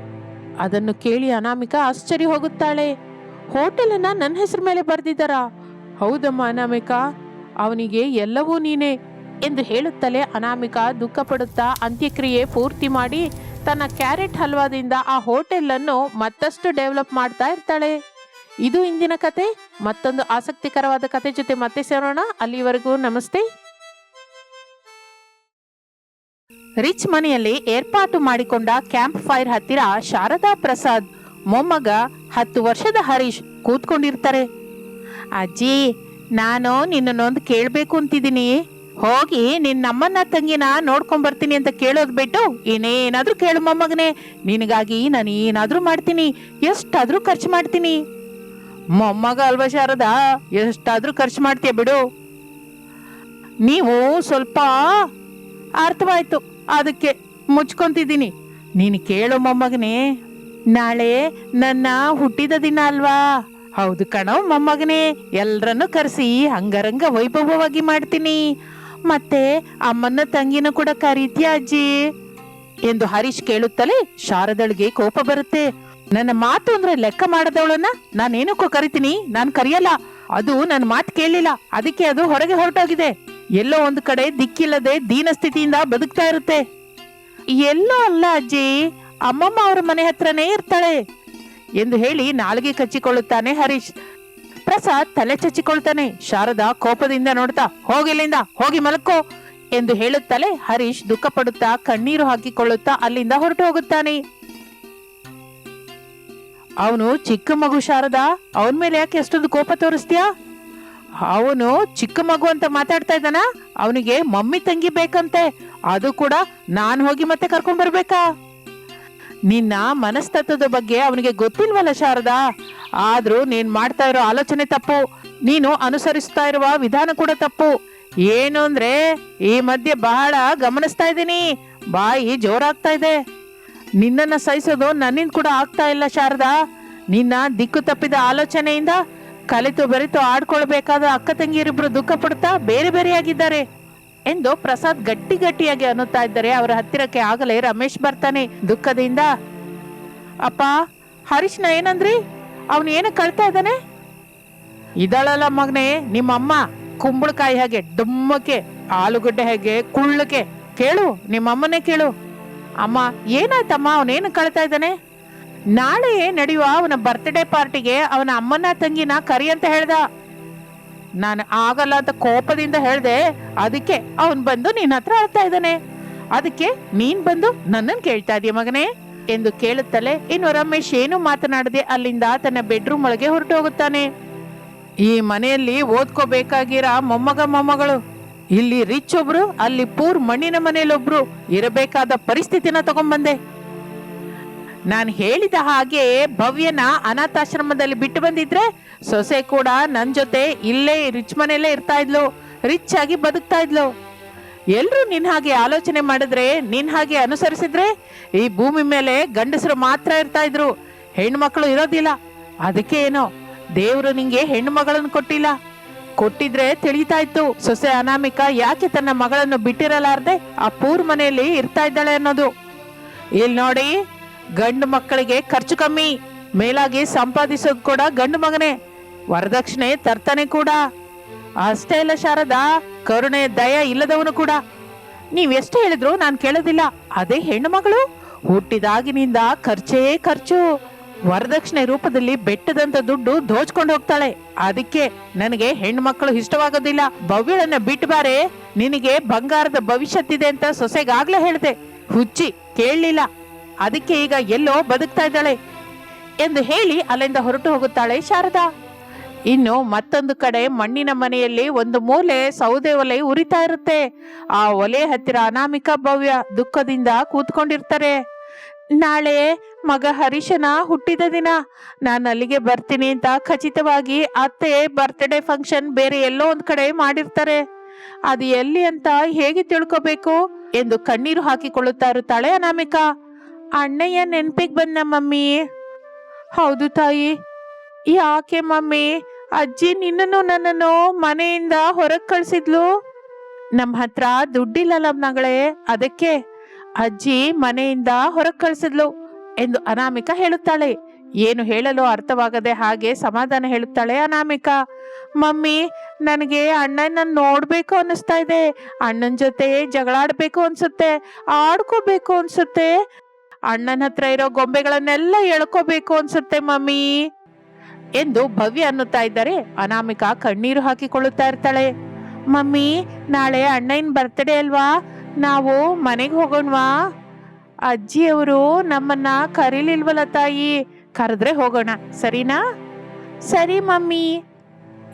ಅದನ್ನು ಕೇಳಿ ಅನಾಮಿಕ ಆಶ್ಚರ್ಯ ಹೋಗುತ್ತಾಳೆ. ಹೋಟೆಲನ್ನು ನನ್ನ ಹೆಸರು ಮೇಲೆ ಬರೆದಿದ್ದಾರಾ. ಹೌದಮ್ಮ ಅನಾಮಿಕ, ಅವನಿಗೆ ಎಲ್ಲವೂ ನೀನೇ ಎಂದು ಹೇಳುತ್ತಲೇ ಅನಾಮಿಕಾ ದುಃಖ ಪಡುತ್ತಾ ಅಂತ್ಯಕ್ರಿಯೆ ಪೂರ್ತಿ ಮಾಡಿ ತನ್ನ ಕ್ಯಾರೆಟ್ ಹಲ್ವಾದಿಂದ ಆ ಹೋಟೆಲನ್ನು ಮತ್ತಷ್ಟು ಡೆವಲಪ್ ಮಾಡ್ತಾ ಇರ್ತಾಳೆ. ಇದು ಇಂದಿನ ಕತೆ. ಮತ್ತೊಂದು ಆಸಕ್ತಿಕರವಾದ ಕತೆ ಜೊತೆ ಮತ್ತೆ ಸೇರೋಣ. ಅಲ್ಲಿವರೆಗೂ ನಮಸ್ತೆ. ರಿಚ್ ಮನೆಯಲ್ಲಿ ಏರ್ಪಾಟು ಮಾಡಿಕೊಂಡ ಕ್ಯಾಂಪ್ ಫೈರ್ ಹತ್ತಿರ ಶಾರದಾ ಪ್ರಸಾದ್, ಮೊಮ್ಮಗ, ಹತ್ತು ವರ್ಷದ ಹರೀಶ್ ಕೂತ್ಕೊಂಡಿರ್ತಾರೆ. ಅಜ್ಜಿ, ನಾನು ನಿನ್ನನ್ನೊಂದು ಕೇಳಬೇಕು ಅಂತಿದ್ದೀನಿ. ಹೋಗಿ ನಿನ್ನಮ್ಮನ ತಂಗಿನ ನೋಡ್ಕೊಂಡ್ ಬರ್ತೀನಿ ಅಂತ ಕೇಳೋದು ಬಿಟ್ಟು ಏನೇನಾದ್ರೂ ಕೇಳು ಮೊಮ್ಮಗನೇ. ನಿನಗಾಗಿ ನಾನು ಏನಾದ್ರೂ ಮಾಡ್ತೀನಿ. ಎಷ್ಟಾದ್ರೂ ಖರ್ಚು ಮಾಡ್ತೀನಿ. ಮೊಮ್ಮಗ ಅಲ್ವಾ ಶಾರದಾ? ಎಷ್ಟಾದ್ರೂ ಖರ್ಚು ಮಾಡ್ತೀಯ ಬಿಡು. ನೀವು ಸ್ವಲ್ಪ ಅರ್ಥವಾಯ್ತು. ಅದಕ್ಕೆ ಮುಚ್ಕೊಂತಿದ್ದೀನಿ. ನೀನು ಕೇಳು ಮೊಮ್ಮಗನೇ. ನಾಳೆ ನನ್ನ ಹುಟ್ಟಿದ ದಿನ ಅಲ್ವಾ? ಹೌದು ಕಣೋ ಮೊಮ್ಮಗನೇ. ಎಲ್ರನ್ನು ಕರೆಸಿ ಹಂಗರಂಗ ವೈಭವವಾಗಿ ಮಾಡ್ತೀನಿ. ಮತ್ತೆ ಅಮ್ಮನ ತಂಗಿನ ಕೂಡ ಕರೀತೀಯ ಅಜ್ಜಿ. ಎಂದು ಹರೀಶ್ ಕೇಳುತ್ತಲೇ ಶಾರದಳಿಗೆ ಕೋಪ ಬರುತ್ತೆ. ನನ್ನ ಮಾತು ಅಂದ್ರೆ ಲೆಕ್ಕ ಮಾಡದವಳನ್ನ ನಾನೇನಕ್ಕೂ ಕರಿತೀನಿ? ನಾನ್ ಕರೆಯಲ್ಲ. ಅದು ನನ್ನ ಮಾತು ಕೇಳಲಿಲ್ಲ ಅದಕ್ಕೆ ಅದು ಹೊರಗೆ ಹೊರಟೋಗಿದೆ. ಎಲ್ಲೋ ಒಂದು ಕಡೆ ದಿಕ್ಕಿಲ್ಲದೆ ದೀನ ಸ್ಥಿತಿಯಿಂದ ಬದುಕ್ತಾ ಇರುತ್ತೆ. ಎಲ್ಲೋ ಅಲ್ಲ ಅಜ್ಜಿ, ಅಮ್ಮಮ್ಮ ಅವ್ರ ಮನೆ ಹತ್ರನೇ ಇರ್ತಾಳೆ ಎಂದು ಹೇಳಿ ನಾಲ್ಗೆ ಕಚ್ಚಿಕೊಳ್ಳುತ್ತಾನೆ ಹರೀಶ್. ಪ್ರಸಾದ್ ತಲೆ ಚಚ್ಚಿಕೊಳ್ತಾನೆ. ಶಾರದಾ ಕೋಪದಿಂದ ನೋಡ್ತಾ ಹೋಗಿಲ್ಲಿಂದ ಹೋಗಿ ಮಲಕೋ ಎಂದು ಹೇಳುತ್ತಲೇ ಹರೀಶ್ ದುಃಖ ಪಡುತ್ತಾ ಕಣ್ಣೀರು ಹಾಕಿಕೊಳ್ಳುತ್ತಾ ಅಲ್ಲಿಂದ ಹೊರಟು ಹೋಗುತ್ತಾನೆ. ಅವನು ಚಿಕ್ಕ ಮಗು ಶಾರದಾ? ಅವನ ಮೇಲೆ ಯಾಕೆ ಎಷ್ಟೊಂದು ಕೋಪ ತೋರಿಸ್ತೀಯಾ? ಅವನು ಚಿಕ್ಕ ಮಗು ಅಂತ ಮಾತಾಡ್ತಾ ಇದ್ದಾನ? ಅವನಿಗೆ ಮಮ್ಮಿ ತಂಗಿ ಬೇಕಂತೆ. ಅದು ಕೂಡ ನಾನು ಹೋಗಿ ಮತ್ತೆ ಕರ್ಕೊಂಡ್ ಬರ್ಬೇಕಾ? ನಿನ್ನ ಮನಸ್ತತ್ವದ ಬಗ್ಗೆ ಅವನಿಗೆ ಗೊತ್ತಿಲ್ವಲ್ಲ ಶಾರದಾ? ಆದ್ರೂ ನೀನ್ ಮಾಡ್ತಾ ಇರೋ ಆಲೋಚನೆ ತಪ್ಪು. ನೀನು ಅನುಸರಿಸ್ತಾ ಇರುವ ವಿಧಾನ ಕೂಡ ತಪ್ಪು. ಏನು ಅಂದ್ರೆ ಈ ಮಧ್ಯೆ ಬಹಳ ಗಮನಿಸ್ತಾ ಇದ್ದೀನಿ. ಬಾಯಿ ಜೋರಾಗ್ತಾ ಇದೆ. ನಿನ್ನನ್ನ ಸಹಿಸೋದು ನನ್ನಿಂದ ಕೂಡ ಆಗ್ತಾ ಇಲ್ಲ, ಶಾರದಾ. ನಿನ್ನ ದಿಕ್ಕು ತಪ್ಪಿದ ಆಲೋಚನೆಯಿಂದ ಕಲಿತು ಬೆರೆತು ಆಡ್ಕೊಳ್ಬೇಕಾದ ಅಕ್ಕ ತಂಗಿಯರಿಬ್ರು ದುಃಖ ಪಡ್ತಾ ಬೇರೆ ಬೇರೆಯಾಗಿದ್ದಾರೆ ಎಂದು ಪ್ರಸಾದ್ ಗಟ್ಟಿ ಗಟ್ಟಿಯಾಗಿ ಅನ್ನುತ್ತಾ ಇದ್ದಾರೆ ಅವರ ಹತ್ತಿರಕ್ಕೆ ಆಗಲೇ ರಮೇಶ್ ಬರ್ತಾನೆ ದುಃಖದಿಂದ. ಅಪ್ಪ, ಹರೀಶ್ನ ಏನಂದ್ರಿ? ಅವನು ಏನು ಕಳ್ತಾ ಇದ್ದಾನೆ? ಇದಳಲ್ಲ ಮಗನೇ, ನಿಮ್ಮಮ್ಮ ಕುಂಬಳಕಾಯಿ ಹಾಗೆ ಡುಮ್ಮಕ್ಕೆ, ಆಲೂಗಡ್ಡೆ ಹಾಗೆ ಕುಳ್ಳಕ್ಕೆ. ಕೇಳು ನಿಮ್ಮಮ್ಮನೇ ಕೇಳು. ಅಮ್ಮ, ಏನಾಯ್ತಮ್ಮ? ಅವನೇನು ಕಳ್ತಾ ಇದ್ದಾನೆ? ನಾಳೆ ನಡೆಯುವ ಅವನ ಬರ್ತ್ಡೇ ಪಾರ್ಟಿಗೆ ಅವನ ಅಮ್ಮನ ತಂಗಿನ ಕರಿ ಅಂತ ಹೇಳ್ದ. ನಾನು ಆಗಲ್ಲ ಅಂತ ಕೋಪದಿಂದ ಹೇಳ್ದೆ, ಅದಕ್ಕೆ ಅವನ್ ಬಂದು ನಿನ್ನ ಹತ್ರ ಅಳ್ತಾ ಇದ್ದಾನೆ. ಅದಕ್ಕೆ ನೀನ್ ಬಂದು ನನ್ನನ್ನು ಕೇಳ್ತಾ ಇದೀಯ ಮಗನೇ? ಎಂದು ಕೇಳುತ್ತಲೇ ಇನ್ನು ರಮೇಶ್ ಏನು ಮಾತನಾಡದೆ ಅಲ್ಲಿಂದ ತನ್ನ ಬೆಡ್ರೂಮ್ ಒಳಗೆ ಹೊರಟು ಹೋಗುತ್ತಾನೆ ಈ ಮನೆಯಲ್ಲಿ ಓದ್ಕೋಬೇಕಾಗಿರ ಮೊಮ್ಮಗ ಮೊಮ್ಮಗಳು. ಇಲ್ಲಿ ರಿಚ್ ಒಬ್ರು, ಅಲ್ಲಿ ಪೂರ್ ಮಣ್ಣಿನ ಮನೇಲಿ ಒಬ್ರು ಇರಬೇಕಾದ ಪರಿಸ್ಥಿತಿನ ತಗೊಂಡ್ಬಂದೆ. ನಾನು ಹೇಳಿದ ಹಾಗೆ ಭವ್ಯನ ಅನಾಥಾಶ್ರಮದಲ್ಲಿ ಬಿಟ್ಟು ಬಂದಿದ್ರೆ ಸೊಸೆ ಕೂಡ ನನ್ ಜೊತೆ ಇಲ್ಲೇ ರಿಚ್ ಮನೆಯಲ್ಲೇ ಇರ್ತಾ ಇದ್ಲು ರಿಚ್ ಆಗಿ ಬದುಕ್ತಾ ಇದ್ಲು. ಎಲ್ರು ನಿನ್ ಹಾಗೆ ಆಲೋಚನೆ ಮಾಡಿದ್ರೆ, ನಿನ್ ಹಾಗೆ ಅನುಸರಿಸಿದ್ರೆ ಈ ಭೂಮಿ ಮೇಲೆ ಗಂಡಸರು ಮಾತ್ರ ಇರ್ತಾ ಇದ್ರು. ಹೆಣ್ಮಕ್ಳು ಇರೋದಿಲ್ಲ. ಅದಕ್ಕೆ ಏನೋ ದೇವ್ರು ನಿಂಗೆ ಹೆಣ್ಣು ಮಗಳನ್ನು ಕೊಟ್ಟಿಲ್ಲ. ಕೊಟ್ಟಿದ್ರೆ ತಿಳಿತಾ ಇತ್ತು. ಸೊಸೆ ಅನಾಮಿಕ ಯಾಕೆ ತನ್ನ ಮಗಳನ್ನು ಬಿಟ್ಟಿರಲಾರ್ದೆ ಆ ಪೂರ್ ಮನೆಯಲ್ಲಿ ಇರ್ತಾ ಇದ್ದಾಳೆ ಅನ್ನೋದು. ಇಲ್ಲಿ ನೋಡಿ, ಗಂಡು ಮಕ್ಕಳಿಗೆ ಖರ್ಚು ಕಮ್ಮಿ, ಮೇಲಾಗಿ ಸಂಪಾದಿಸೋದು ಕೂಡ ಗಂಡು ಮಗನೇ, ವರದಕ್ಷಿಣೆ ತರ್ತಾನೆ ಕೂಡ. ಅಷ್ಟೇ ಇಲ್ಲ ಶಾರದಾ, ಕರುಣೆ, ದಯ ಇಲ್ಲದವನು ಕೂಡ. ನೀವೆಷ್ಟು ಹೇಳಿದ್ರು ನಾನು ಕೇಳೋದಿಲ್ಲ, ಅದೇ ಹೆಣ್ಣು ಮಗಳು, ಹುಟ್ಟಿದಾಗಿನಿಂದ ಖರ್ಚೇ ಖರ್ಚು. ವರದಕ್ಷಿಣೆ ರೂಪದಲ್ಲಿ ಬೆಟ್ಟದಂತ ದುಡ್ಡು ದೋಚ್ಕೊಂಡು ಹೋಗ್ತಾಳೆ. ಅದಕ್ಕೆ ನನಗೆ ಹೆಣ್ಣು ಮಕ್ಕಳು ಇಷ್ಟವಾಗೋದಿಲ್ಲ. ಭವ್ಯಳನ್ನ ಬಿಟ್ಟು ಬಾರೆ. ನಿನಗೆ ಬಂಗಾರದ ಭವಿಷ್ಯತ್ತಿದೆ ಅಂತ ಸೊಸೆಗಾಗ್ಲೇ ಹೇಳ್ದೆ. ಹುಚ್ಚಿ, ಕೇಳಲಿಲ್ಲ. ಅದಕ್ಕೆ ಈಗ ಎಲ್ಲೋ ಬದುಕ್ತಾ ಇದ್ದಾಳೆ ಎಂದು ಹೇಳಿ ಅಲ್ಲಿಂದ ಹೊರಟು ಹೋಗುತ್ತಾಳೆ ಶಾರದಾ. ಇನ್ನು ಮತ್ತೊಂದು ಕಡೆ ಮಣ್ಣಿನ ಮನೆಯಲ್ಲಿ ಒಂದು ಮೂಲೆ ಸೌದೆ ಒಲೆ ಉರಿತಾ ಇರುತ್ತೆ. ಆ ಒಲೆ ಹತ್ತಿರ ಅನಾಮಿಕ ಭವ್ಯ ದುಃಖದಿಂದ ಕೂತ್ಕೊಂಡಿರ್ತಾರೆ. ನಾಳೆ ಮಗ ಹರೀಶನ ಹುಟ್ಟಿದ ದಿನ. ನಾನು ಅಲ್ಲಿಗೆ ಬರ್ತೀನಿ ಅಂತ ಖಚಿತವಾಗಿ ಅತ್ತೆ ಬರ್ತ್ಡೇ ಫಂಕ್ಷನ್ ಬೇರೆ ಎಲ್ಲೋ ಒಂದ್ ಕಡೆ ಮಾಡಿರ್ತಾರೆ. ಅದು ಎಲ್ಲಿ ಅಂತ ಹೇಗೆ ತಿಳ್ಕೊಬೇಕು? ಎಂದು ಕಣ್ಣೀರು ಹಾಕಿಕೊಳ್ಳುತ್ತಾ ಇರುತ್ತಾಳೆ ಅನಾಮಿಕಾ. ಅಣ್ಣಯ್ಯ ನೆನ್ಪಿಗೆ ಬಂದ ಮಮ್ಮಿ. ಹೌದು ತಾಯಿ. ಯಾಕೆ ಮಮ್ಮಿ? ಅಜ್ಜಿ ನಿನ್ನನ್ನು ನನ್ನನ್ನು ಮನೆಯಿಂದ ಹೊರಗೆ ಕಳ್ಸಿದ್ಲು? ನಮ್ಮ ಹತ್ರ ದುಡ್ಡಿಲ್ಲಲ್ಲ ಮಗಳೇ ಅದಕ್ಕೆ ಅಜ್ಜಿ ಮನೆಯಿಂದ ಹೊರಗೆ ಕಳ್ಸಿದ್ಲು. ಎಂದು ಅನಾಮಿಕ ಹೇಳುತ್ತಾಳೆ. ಏನು ಹೇಳಲು ಅರ್ಥವಾಗದೆ ಹಾಗೆ ಸಮಾಧಾನ ಹೇಳುತ್ತಾಳೆ ಅನಾಮಿಕ. ಮಮ್ಮಿ, ನನಗೆ ಅಣ್ಣನ ನೋಡ್ಬೇಕು ಅನ್ನಿಸ್ತಾ ಇದೆ. ಅಣ್ಣನ ಜೊತೆ ಜಗಳಾಡಬೇಕು ಅನ್ಸುತ್ತೆ. ಆಡ್ಕೋಬೇಕು ಅನ್ಸುತ್ತೆ. ಅಣ್ಣನ ಹತ್ರ ಇರೋ ಗೊಂಬೆಗಳನ್ನೆಲ್ಲ ಎಳ್ಕೋಬೇಕು ಅನ್ಸುತ್ತೆ ಮಮ್ಮಿ ಎಂದು ಭವ್ಯ ಅನ್ನುತ್ತಾ ಇದ್ದಾರೆ. ಅನಾಮಿಕ ಕಣ್ಣೀರು ಹಾಕಿಕೊಳ್ಳುತ್ತಾ ಇರ್ತಾಳೆ. ಮಮ್ಮಿ, ನಾಳೆ ಅಣ್ಣನ ಬರ್ತ್ಡೇ ಅಲ್ವಾ? ನಾವು ಮನೆಗೆ ಹೋಗೋಣವಾ? ಅಜ್ಜಿಯವರು ನಮ್ಮನ್ನ ಕರೀಲಿಲ್ವಲ್ಲ ತಾಯಿ? ಕರೆದ್ರೆ ಹೋಗೋಣ. ಸರಿನಾ? ಸರಿ ಮಮ್ಮಿ.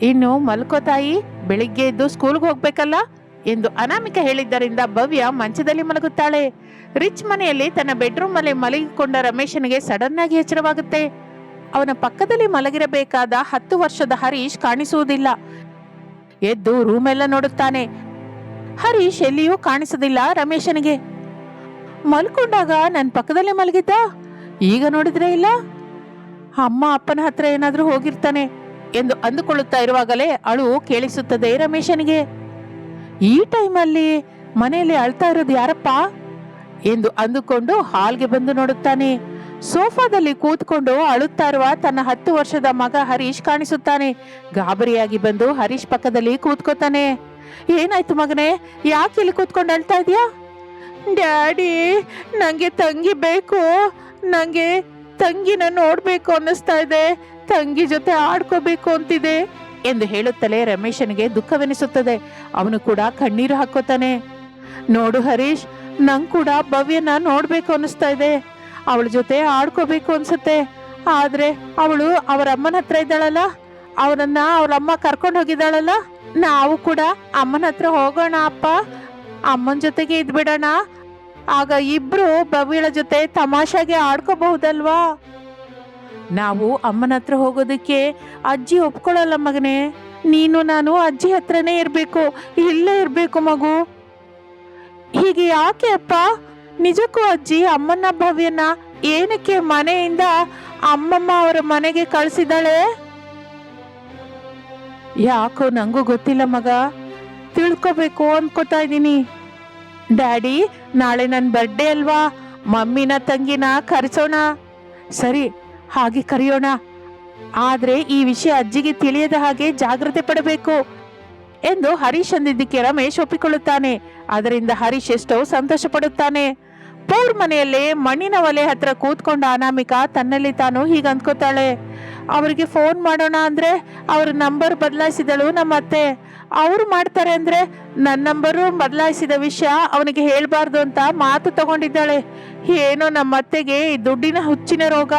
ಇನ್ನು ಮಲ್ಕೋ ತಾಯಿ. ಬೆಳಿಗ್ಗೆ ಎದ್ದು ಸ್ಕೂಲ್ಗೆ ಹೋಗ್ಬೇಕಲ್ಲ? ಎಂದು ಅನಾಮಿಕ ಹೇಳಿದ್ದರಿಂದ ಭವ್ಯ ಮಂಚದಲ್ಲಿ ಮಲಗುತ್ತಾಳೆ. ರಿಚ್ ಮನೆಯಲ್ಲಿ ತನ್ನ ಬೆಡ್ರೂಮ್ ಅಲ್ಲಿ ಮಲಗಿಕೊಂಡ ರಮೇಶನಿಗೆ ಸಡನ್ ಆಗಿ ಎಚ್ಚರವಾಗುತ್ತೆ. ಅವನ ಪಕ್ಕದಲ್ಲಿ ಮಲಗಿರಬೇಕಾದ ಹತ್ತು ವರ್ಷದ ಹರೀಶ್ ಕಾಣಿಸುವುದಿಲ್ಲ. ಎದ್ದು ರೂಮ್ ಎಲ್ಲ ನೋಡುತ್ತಾನೆ. ಹರೀಶ್ ಎಲ್ಲಿಯೂ ಕಾಣಿಸೋದಿಲ್ಲ ರಮೇಶನಿಗೆ. ಮಲ್ಕೊಂಡಾಗ ನನ್ನ ಪಕ್ಕದಲ್ಲೇ ಮಲಗಿದ್ದ? ಈಗ ನೋಡಿದ್ರೆ ಇಲ್ಲ? ಅಮ್ಮ ಅಪ್ಪನ ಹತ್ರ ಏನಾದ್ರೂ ಹೋಗಿರ್ತಾನೆ ಎಂದು ಅಂದುಕೊಳ್ಳುತ್ತಾ ಇರುವಾಗಲೇ ಅಳು ಕೇಳಿಸುತ್ತದೆ ರಮೇಶನಿಗೆ. ಈ ಟೈಮಲ್ಲಿ ಮನೆಯಲ್ಲಿ ಅಳ್ತಾ ಇರೋದು ಯಾರಪ್ಪ? ಎಂದು ಅಂದುಕೊಂಡು ಹಾಲ್ಗೆ ಬಂದು ನೋಡುತ್ತಾನೆ. ಸೋಫಾದಲ್ಲಿ ಕೂತ್ಕೊಂಡು ಅಳುತ್ತಾ ಇರುವ ತನ್ನ ಹತ್ತು ವರ್ಷದ ಮಗ ಹರೀಶ್ ಕಾಣಿಸುತ್ತಾನೆ. ಗಾಬರಿಯಾಗಿ ಬಂದು ಹರೀಶ್ ಪಕ್ಕದಲ್ಲಿ ಕೂತ್ಕೋತಾನೆ. ಏನಾಯ್ತು ಮಗನೇ? ಯಾಕೆ ಇಲ್ಲಿ ಕೂತ್ಕೊಂಡು ಅಳ್ತಾ ಇದೀಯಾ? ಡ್ಯಾಡಿ ನನಗೆ ತಂಗಿ ಬೇಕು. ನನಗೆ ತಂಗಿನ ನೋಡಬೇಕು ಅನ್ನಿಸ್ತಾ ಇದೆ. ತಂಗಿ ಜೊತೆ ಆಡ್ಕೋಬೇಕು ಅಂತಿದೆ ಎಂದು ಹೇಳುತ್ತಲೇ ರಮೇಶನಿಗೆ ದುಃಖವೆನಿಸುತ್ತದೆ. ಅವನು ಕೂಡ ಕಣ್ಣೀರು ಹಾಕೋತಾನೆ. ನೋಡು ಹರೀಶ್, ನಂಗೆ ಕೂಡ ಭವ್ಯನ ನೋಡಬೇಕು ಅನ್ನಿಸ್ತಾ ಇದೆ. ಅವಳ ಜೊತೆ ಆಡ್ಕೋಬೇಕು ಅನ್ಸುತ್ತೆ. ಆದರೆ ಅವಳು ಅವರ ಅಮ್ಮನ ಹತ್ರ ಇದ್ದಾಳಲ್ಲ? ಅವನನ್ನ ಅವಳಮ್ಮ ಕರ್ಕೊಂಡು ಹೋಗಿದ್ದಾಳಲ್ಲ? ನಾವು ಕೂಡ ಅಮ್ಮನ ಹತ್ರ ಹೋಗೋಣ ಅಪ್ಪ. ಅಮ್ಮನ ಜೊತೆಗೆ ಇದ್ಬಿಡೋಣ. ಆಗ ಇಬ್ರು ಭವ್ಯಳ ಜೊತೆ ತಮಾಷೆಗೆ ಆಡ್ಕೋಬಹುದಲ್ವಾ? ನಾವು ಅಮ್ಮನ ಹತ್ರ ಹೋಗೋದಕ್ಕೆ ಅಜ್ಜಿ ಒಪ್ಕೊಳ್ಳಲ್ಲ ಮಗನೇ. ನೀನು ನಾನು ಅಜ್ಜಿ ಹತ್ರನೇ ಇರಬೇಕು. ಇಲ್ಲೇ ಇರಬೇಕು ಮಗು. ಹೀಗೆ ಯಾಕೆ ಅಪ್ಪ? ನಿಜಕ್ಕೂ ಅಜ್ಜಿ ಅಮ್ಮನ ಭವ್ಯನ ಏನಕ್ಕೆ ಮನೆಯಿಂದ ಅಮ್ಮಮ್ಮ ಅವರ ಮನೆಗೆ ಕಳಿಸಿದಾಳೆ ಯಾಕೋ ನಂಗೂ ಗೊತ್ತಿಲ್ಲ ಮಗ. ತಿಳ್ಕೊಬೇಕು ಅನ್ಕೋತಾ ಇದ್ದೀನಿ. ಡ್ಯಾಡಿ, ನಾಳೆ ನನ್ನ ಬರ್ಡೇ ಅಲ್ವಾ? ಮಮ್ಮಿನ ತಂಗಿನ ಕರೆಸೋಣ. ಸರಿ, ಹಾಗೆ ಕರೆಯೋಣ. ಆದರೆ ಈ ವಿಷಯ ಅಜ್ಜಿಗೆ ತಿಳಿಯದ ಹಾಗೆ ಜಾಗ್ರತೆ ಪಡಬೇಕು ಎಂದು ಹರೀಶ್ ಅಂದಿದ್ದಕ್ಕೆ ರಮೇಶ್ ಒಪ್ಪಿಕೊಳ್ಳುತ್ತಾನೆ. ಅದರಿಂದ ಹರೀಶ್ ಎಷ್ಟೋ ಸಂತೋಷ ಪಡುತ್ತಾನೆ. ಪೌರ್ ಮನೆಯಲ್ಲೇ ಮಣ್ಣಿನ ಒಲೆ ಹತ್ರ ಕೂತ್ಕೊಂಡ ಅನಾಮಿಕಾ ತನ್ನಲ್ಲಿ ತಾನು ಹೀಗೆ ಅಂದ್ಕೋತಾಳೆ. ಅವರಿಗೆ ಫೋನ್ ಮಾಡೋಣ ಅಂದ್ರೆ ಅವ್ರ ನಂಬರ್ ಬದಲಾಯಿಸಿದಳು ನಮ್ಮ ಅತ್ತೆ ಅವ್ರು ಮಾಡ್ತಾರೆ ಅಂದ್ರೆ ನನ್ನ ನಂಬರು ಬದಲಾಯಿಸಿದ ವಿಷಯ ಅವನಿಗೆ ಹೇಳಬಾರ್ದು ಅಂತ ಮಾತು ತಗೊಂಡಿದ್ದಾಳೆ. ಏನೋ ನಮ್ಮ ಅತ್ತೆಗೆ ದುಡ್ಡಿನ ಹುಚ್ಚಿನ ರೋಗ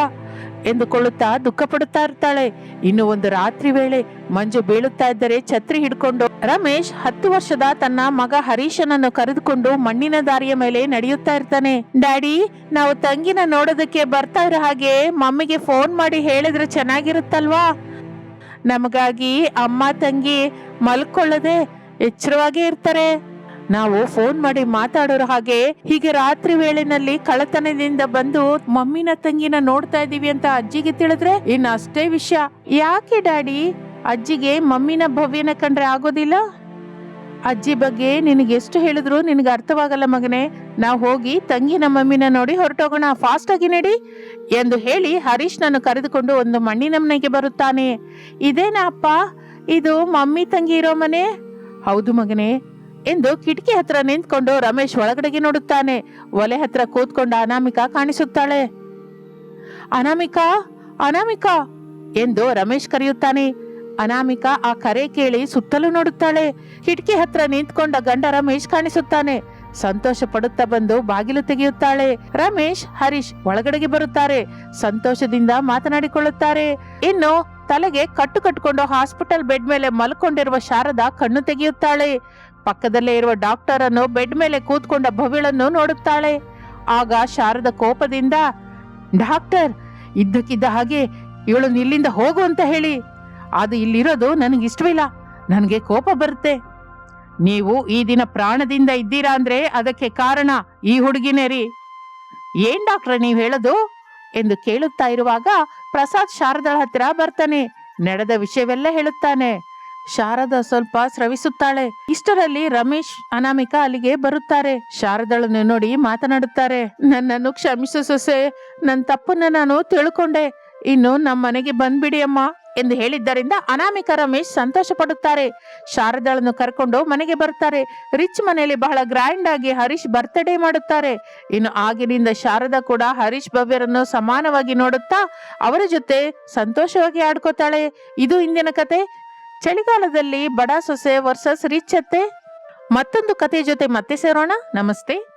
ಎಂದುಕೊಳ್ಳುತ್ತಾ ದುಃಖ ಪಡುತ್ತಾ ಇರ್ತಾಳೆ. ಇನ್ನು ಒಂದು ರಾತ್ರಿ ವೇಳೆ ಮಂಜು ಬೀಳುತ್ತಾ ಇದ್ದರೆ ಛತ್ರಿ ಹಿಡ್ಕೊಂಡು ರಮೇಶ್ ಹತ್ತು ವರ್ಷದ ತನ್ನ ಮಗ ಹರೀಶನನ್ನು ಕರೆದುಕೊಂಡು ಮಣ್ಣಿನ ದಾರಿಯ ಮೇಲೆ ನಡೆಯುತ್ತಾ ಇರ್ತಾನೆ. ಡ್ಯಾಡಿ, ನಾವು ತಂಗಿನ ನೋಡೋದಕ್ಕೆ ಬರ್ತಾ ಇರೋ ಹಾಗೆ ಮಮ್ಮಿಗೆ ಫೋನ್ ಮಾಡಿ ಹೇಳಿದ್ರೆ ಚೆನ್ನಾಗಿರುತ್ತಲ್ವಾ? ನಮಗಾಗಿ ಅಮ್ಮ ತಂಗಿ ಮಲ್ಕೊಳ್ಳದೆ ಎಚ್ಚರವಾಗೇ ಇರ್ತಾರೆ. ನಾವು ಫೋನ್ ಮಾಡಿ ಮಾತಾಡೋರ ಹಾಗೆ ಹೀಗೆ ರಾತ್ರಿ ವೇಳೆನಲ್ಲಿ ಕಳತನದಿಂದ ಬಂದು ಮಮ್ಮಿನ ತಂಗಿನ ನೋಡ್ತಾ ಇದೀವಿ ಅಂತ ಅಜ್ಜಿಗೆ ತಿಳಿದ್ರೆ ಇನ್ನು ಅಷ್ಟೇ ವಿಷಯ. ಯಾಕೆ ಡ್ಯಾಡಿ? ಅಜ್ಜಿಗೆ ಮಮ್ಮಿನ ಭವ್ಯನ ಕಂಡ್ರೆ ಆಗೋದಿಲ್ಲ? ಅಜ್ಜಿ ಬಗ್ಗೆ ನಿನಗೆ ಎಷ್ಟು ಹೇಳಿದ್ರು ನಿನಗೆ ಅರ್ಥವಾಗಲ್ಲ ಮಗನೇ. ನಾವು ಹೋಗಿ ತಂಗಿನ ಮಮ್ಮಿನ ನೋಡಿ ಹೊರಟೋಗೋಣ. ಫಾಸ್ಟ್ ಆಗಿ ನಡಿ ಎಂದು ಹೇಳಿ ಹರೀಶ್ನನ್ನು ಕರೆದುಕೊಂಡು ಒಂದು ಮಣ್ಣಿನ ಮನೆಗೆ ಬರುತ್ತಾನೆ. ಇದೇನಾ ಅಪ್ಪ? ಇದು ಮಮ್ಮಿ ತಂಗಿ ಇರೋ ಮನೆ? ಹೌದು ಮಗನೇ ಎಂದು ಕಿಟಕಿ ಹತ್ರ ನಿಂತ್ಕೊಂಡು ರಮೇಶ್ ಒಳಗಡೆಗೆ ನೋಡುತ್ತಾನೆ. ಒಲೆ ಹತ್ರ ಕೂತ್ಕೊಂಡ ಅನಾಮಿಕಾ ಕಾಣಿಸುತ್ತಾಳೆ. ಅನಾಮಿಕಾ? ಅನಾಮಿಕಾ ಎಂದು ರಮೇಶ್ ಕರೆಯುತ್ತಾನೆ. ಅನಾಮಿಕಾ ಆ ಕರೆ ಕೇಳಿ ಸುತ್ತಲೂ ನೋಡುತ್ತಾಳೆ. ಕಿಟಕಿ ಹತ್ರ ನಿಂತ್ಕೊಂಡ ಗಂಡ ರಮೇಶ್ ಕಾಣಿಸುತ್ತಾನೆ. ಸಂತೋಷ ಪಡುತ್ತಾ ಬಂದು ಬಾಗಿಲು ತೆಗೆಯುತ್ತಾಳೆ. ರಮೇಶ್, ಹರೀಶ್ ಒಳಗಡೆಗೆ ಬರುತ್ತಾರೆ. ಸಂತೋಷದಿಂದ ಮಾತನಾಡಿಕೊಳ್ಳುತ್ತಾರೆ. ಇನ್ನು ತಲೆಗೆ ಕಟ್ಟು ಕಟ್ಟಿಕೊಂಡು ಹಾಸ್ಪಿಟಲ್ ಬೆಡ್ ಮೇಲೆ ಮಲ್ಕೊಂಡಿರುವ ಶಾರದಾ ಕಣ್ಣು ತೆಗೆಯುತ್ತಾಳೆ. ಪಕ್ಕದಲ್ಲೇ ಇರುವ ಡಾಕ್ಟರ್ ಅನ್ನು ಬೆಡ್ ಮೇಲೆ ಕೂತ್ಕೊಂಡ ಭವಿಳನ್ನು ನೋಡುತ್ತಾಳೆ. ಆಗ ಶಾರದ ಕೋಪದಿಂದ, ಡಾಕ್ಟರ್, ಇದ್ದಕ್ಕಿದ್ದ ಹಾಗೆ ಇವಳು ಇಲ್ಲಿಂದ ಹೋಗು ಅಂತ ಹೇಳಿ. ಅದು ಇಲ್ಲಿರೋದು ನನಗೆ ಇಷ್ಟವಿಲ್ಲ ನನಗೆ ಕೋಪ ಬರುತ್ತೆ. ನೀವು ಈ ದಿನ ಪ್ರಾಣದಿಂದ ಇದ್ದೀರಾ ಅಂದ್ರೆ ಅದಕ್ಕೆ ಕಾರಣ ಈ ಹುಡುಗಿನೇ ರೀ. ಏನ್ ಡಾಕ್ಟರ್ ನೀವ್ ಹೇಳೋದು? ಎಂದು ಕೇಳುತ್ತಾ ಇರುವಾಗ ಪ್ರಸಾದ್ ಶಾರದಳ ಹತ್ತಿರ ಬರ್ತಾನೆ. ನಡೆದ ವಿಷಯವೆಲ್ಲ ಹೇಳುತ್ತಾನೆ. ಶಾರದಾ ಸ್ವಲ್ಪ ಸ್ರವಿಸುತ್ತಾಳೆ. ಇಷ್ಟರಲ್ಲಿ ರಮೇಶ್ ಅನಾಮಿಕಾ ಅಲ್ಲಿಗೆ ಬರುತ್ತಾರೆ. ಶಾರದಳನ್ನು ನೋಡಿ ಮಾತನಾಡುತ್ತಾರೆ. ನನ್ನನ್ನು ಕ್ಷಮಿಸು ಸೊಸೆ. ನನ್ನ ತಪ್ಪನ್ನ ನಾನು ತಿಳ್ಕೊಂಡೆ. ಇನ್ನು ನಮ್ಮ ಮನೆಗೆ ಬಂದ್ಬಿಡಿ ಅಮ್ಮ. ಎಂದು ಹೇಳಿದ್ದರಿಂದ ಅನಾಮಿಕ ರಮೇಶ್ ಸಂತೋಷ ಪಡುತ್ತಾರೆ ಶಾರದಾಳನ್ನು ಕರ್ಕೊಂಡು ಮನೆಗೆ ಬರ್ತಾರೆ. ರಿಚ್ ಮನೆಯಲ್ಲಿ ಬಹಳ ಗ್ರ್ಯಾಂಡ್ ಆಗಿ ಹರೀಶ್ ಬರ್ತ್ಡೇ ಮಾಡುತ್ತಾರೆ. ಇನ್ನು ಆಗಿನಿಂದ ಶಾರದಾ ಕೂಡ ಹರೀಶ್ ಭವ್ಯರನ್ನು ಸಮಾನವಾಗಿ ನೋಡುತ್ತಾ ಅವರ ಜೊತೆ ಸಂತೋಷವಾಗಿ ಆಡ್ಕೋತಾಳೆ. ಇದು ಇಂದಿನ ಕತೆ. ಚಳಿಗಾಲದಲ್ಲಿ ಬಡ ಸೊಸೆ ವರ್ಸಸ್ ರಿಚ್ ಅತ್ತೆ. ಮತ್ತೊಂದು ಕಥೆಯ ಜೊತೆ ಮತ್ತೆ ಸೇರೋಣ. ನಮಸ್ತೆ.